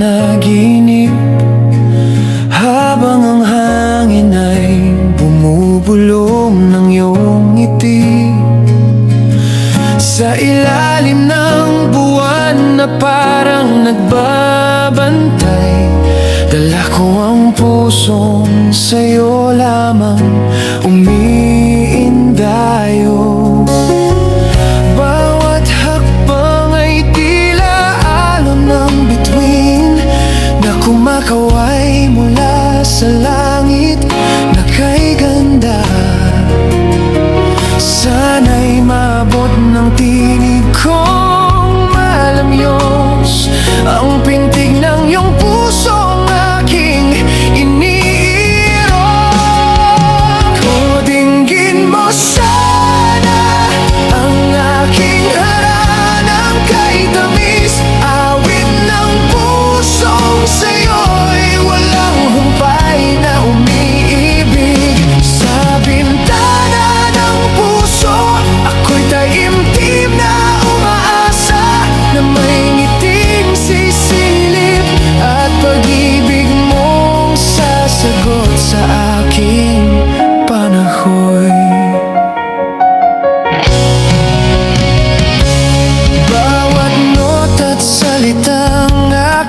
panaginip Habang ang hangin ay bumubulong ng iyong ngiti. Sa ilalim ng buwan na parang nagbabantay Dala ko ang pusong sa'yo lamang umiinom show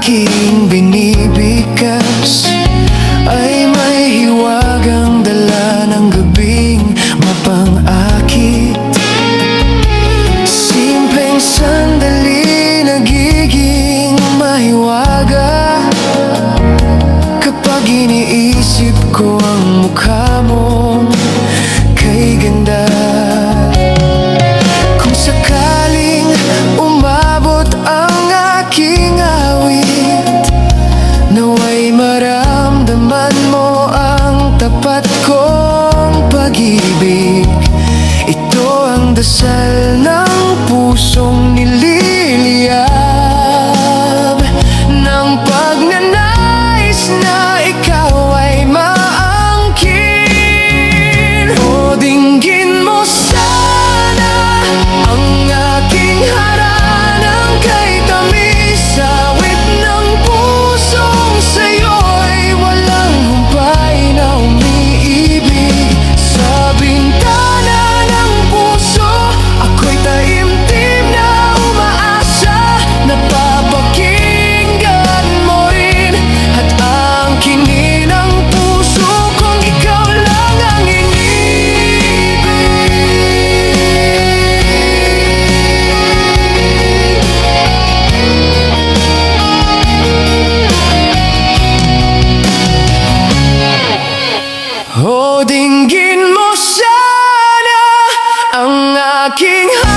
aking binibigas Ay may hiwagang dala ng gabing mapang Mahalin mo sana ang aking hanggang